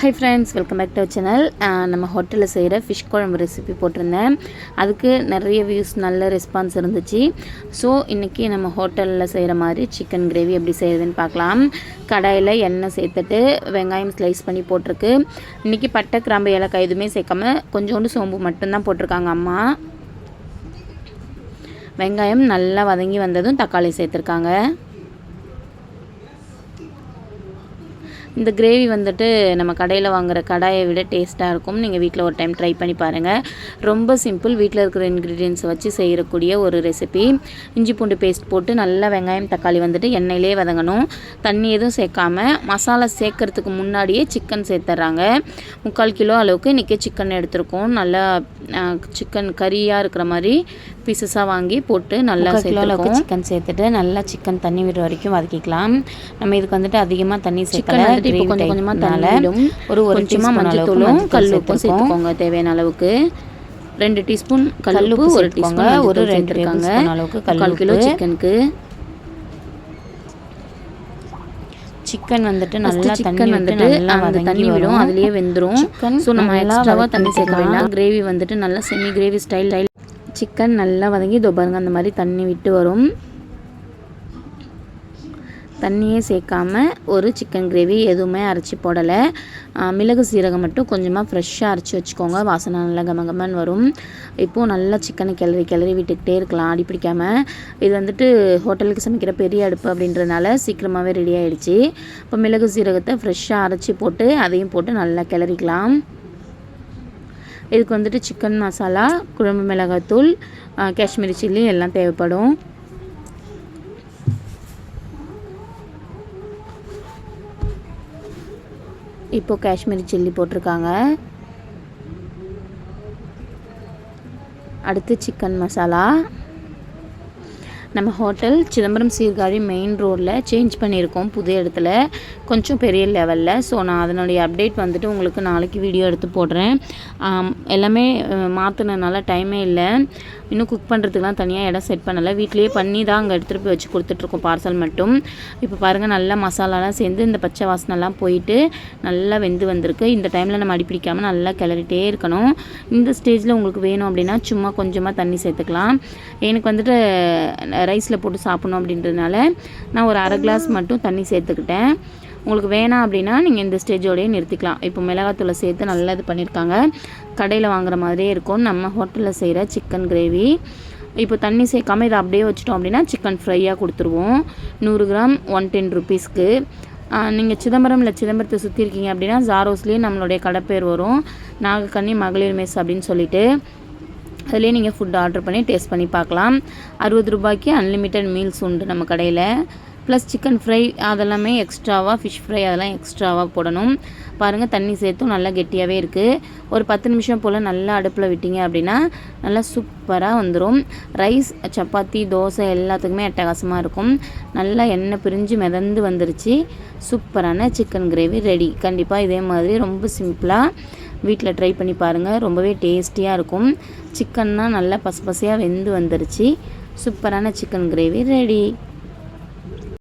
Hi friends welcome back to channel நம்ம ஹோட்டலில் செய்கிற ஃபிஷ் குழம்பு ரெசிபி போட்டிருந்தேன். அதுக்கு நிறைய வியூஸ் நல்ல ரெஸ்பான்ஸ் இருந்துச்சு. ஸோ இன்றைக்கி நம்ம ஹோட்டலில் செய்கிற மாதிரி சிக்கன் கிரேவி எப்படி செய்கிறதுன்னு பார்க்கலாம். கடாயில் எண்ணெய் சேர்த்துட்டு வெங்காயம் ஸ்லைஸ் பண்ணி போட்டிருக்கு. இன்றைக்கி பட்டை கிராம்பு ஏலக்காய் எதுவுமே சேர்க்காம கொஞ்சோண்டு சோம்பு மட்டும்தான் போட்டிருக்காங்க அம்மா. வெங்காயம் நல்லா வதங்கி வந்ததும் தக்காளி சேர்த்துருக்காங்க. இந்த கிரேவி வந்துட்டு நம்ம கடையில் வாங்குகிற கடாயை விட டேஸ்ட்டாக இருக்கும். நீங்கள் வீட்டில் ஒரு டைம் ட்ரை பண்ணி பாருங்கள் ரொம்ப சிம்பிள். வீட்டில் இருக்கிற இன்க்ரீடியன்ஸை வச்சு செய்யக்கூடிய ஒரு ரெசிபி இஞ்சி பூண்டு பேஸ்ட் போட்டு நல்லா வெங்காயம் தக்காளி வந்துட்டு எண்ணெயிலே வதங்கணும். தண்ணி எதுவும் சேர்க்காம மசாலா சேர்க்கறதுக்கு முன்னாடியே சிக்கன் சேர்த்துட்றாங்க முக்கால் கிலோ அளவுக்கு இன்றைக்கி சிக்கன் எடுத்திருக்கோம். நல்லா சிக்கன் கறியாக இருக்கிற மாதிரி பீசஸாக வாங்கி போட்டு நல்லா அளவுக்கு சிக்கன் சேர்த்துட்டு நல்லா சிக்கன் தண்ணி விடுற வரைக்கும் வதக்கிக்கலாம். நம்ம இதுக்கு வந்துட்டு அதிகமாக தண்ணி இப்போ கொஞ்சம் கொஞ்சமாக தண்ணி ஒரு ஒரு கொஞ்சமாக மஞ்சத்தூளும் கல் உப்பும் சேர்த்துக்கோங்க. தேவையான அளவுக்கு ரெண்டு டீஸ்பூன் கல் உப்பு ஒரு டீஸ்பூன் ஒரு ரெண்டு இருக்காங்க அளவுக்கு கால் கிலோ சிக்கனுக்கு. சிக்கன் வந்துட்டு நல்லா சிக்கன் வந்துட்டு அந்த தண்ணி விடும். அதுலேயே வெந்துடும் ஸோ நம்ம எக்ஸ்ட்ராவாக தண்ணி சேர்க்க வேண்டாம். கிரேவி வந்துட்டு நல்லா செமி கிரேவி ஸ்டைல் சிக்கன் நல்லா வதங்கி இதோ பாருங்க அந்த மாதிரி தண்ணி விட்டு வரும். தண்ணியே சேர்க்காம ஒரு சிக்கன் கிரேவி எதுவுமே அரைச்சி போடலை. மிளகு சீரகம் மட்டும் கொஞ்சமாக ஃப்ரெஷ்ஷாக அரைச்சி வச்சுக்கோங்க. வாசனை நல்லா கமகமன் வரும். இப்போது நல்லா சிக்கனை கிளறி கிளறி விட்டுக்கிட்டே இருக்கலாம். அடி பிடிக்காமல் இது வந்துட்டு ஹோட்டலுக்கு சமைக்கிற பெரிய அடுப்பு அப்படின்றதுனால சீக்கிரமாகவே ரெடி ஆகிடுச்சு இப்போ மிளகு சீரகத்தை ஃப்ரெஷ்ஷாக அரைச்சி போட்டு அதையும் போட்டு நல்லா கிளறிக்கலாம். இதுக்கு வந்துட்டு சிக்கன் மசாலா குழம்பு மிளகாத்தூள் காஷ்மீரி சில்லி எல்லாம் தேவைப்படும். இப்போது காஷ்மீரி சில்லி போட்டிருக்காங்க. அடுத்து சிக்கன் மசாலா நம்ம ஹோட்டல் சிதம்பரம் சீர்காழி மெயின் ரோடில் சேஞ்ச் பண்ணியிருக்கோம் புது இடத்துல கொஞ்சம் பெரிய லெவலில் ஸோ நான் அதனுடைய அப்டேட் வந்துட்டு உங்களுக்கு நாளைக்கு வீடியோ எடுத்து போடுறேன். எல்லாமே மாற்றினதுனால டைமே இல்லை. இன்னும் குக் பண்ணுறதுக்குலாம் தனியாக இடம் செட் பண்ணலை. வீட்லேயே பண்ணி தான் அங்கே எடுத்துகிட்டு போய் வச்சு கொடுத்துட்ருக்கோம் பார்சல் மட்டும். இப்போ பாருங்கள் நல்லா மசாலாலாம் சேர்ந்து இந்த பச்சை வாசனைலாம் போயிட்டு நல்லா வெந்து வந்திருக்கு. இந்த டைமில் நம்ம அடிப்பிடிக்காமல் நல்லா கிளறிட்டே இருக்கணும். இந்த ஸ்டேஜில் உங்களுக்கு வேணும் அப்படின்னா சும்மா கொஞ்சமாக தண்ணி சேர்த்துக்கலாம். எனக்கு வந்துட்டு ரைஸில் போட்டு சாப்பிட்ணும் அப்படின்றதுனால நான் ஒரு அரை கிளாஸ் மட்டும் தண்ணி சேர்த்துக்கிட்டேன். உங்களுக்கு வேணாம் அப்படின்னா நீங்கள் இந்த ஸ்டேஜோடய நிறுத்திக்கலாம். இப்போ மிளகாத்தூளை சேர்த்து நல்லா இது பண்ணியிருக்காங்க. கடையில் வாங்குற மாதிரியே இருக்கும். நம்ம ஹோட்டலில் செய்கிற சிக்கன் கிரேவி இப்போ தண்ணி சேர்க்காமல் இதை அப்படியே வச்சிட்டோம் அப்படின்னா சிக்கன் ஃப்ரையாக கொடுத்துருவோம். நூறு கிராம் ஒன் டென் ருபீஸ்க்கு நீங்கள் சிதம்பரம் இல்லை சிதம்பரத்தை சுற்றி இருக்கீங்க அப்படின்னா ஜாரோஸ்லேயே நம்மளுடைய கடைப்பேர் வரும். நாகக்கண்ணி மகளிர் மெஸ் அப்படின்னு சொல்லிட்டு. அதுலேயே நீங்கள் ஃபுட் ஆர்டர் பண்ணி டேஸ்ட் பண்ணி பார்க்கலாம். அறுபது ரூபாய்க்கு அன்லிமிட்டெட் மீல்ஸ் உண்டு நம்ம கடையில். ப்ளஸ் சிக்கன் ஃப்ரை அதெல்லாமே எக்ஸ்ட்ராவாக ஃபிஷ் ஃப்ரை அதெல்லாம் எக்ஸ்ட்ராவாக போடணும். பாருங்கள் தண்ணி சேர்த்தும் நல்லா கெட்டியாகவே இருக்குது ஒரு பத்து நிமிஷம் போல் நல்லா அடுப்பில் விட்டீங்க அப்படின்னா நல்லா சூப்பராக வந்துடும் ரைஸ் சப்பாத்தி தோசை எல்லாத்துக்குமே அட்டகாசமாக இருக்கும். நல்லா எண்ணெய் பிரிஞ்சு மிதந்து வந்துருச்சு. சூப்பரான சிக்கன் கிரேவி ரெடி கண்டிப்பாக இதே மாதிரி ரொம்ப சிம்பிளாக வீட்டில் ட்ரை பண்ணி பாருங்கள் ரொம்பவே டேஸ்டியாக இருக்கும். சிக்கன்னா நல்லா பசு பசையாக வெந்து வந்துருச்சு. சூப்பரான சிக்கன் கிரேவி ரெடி.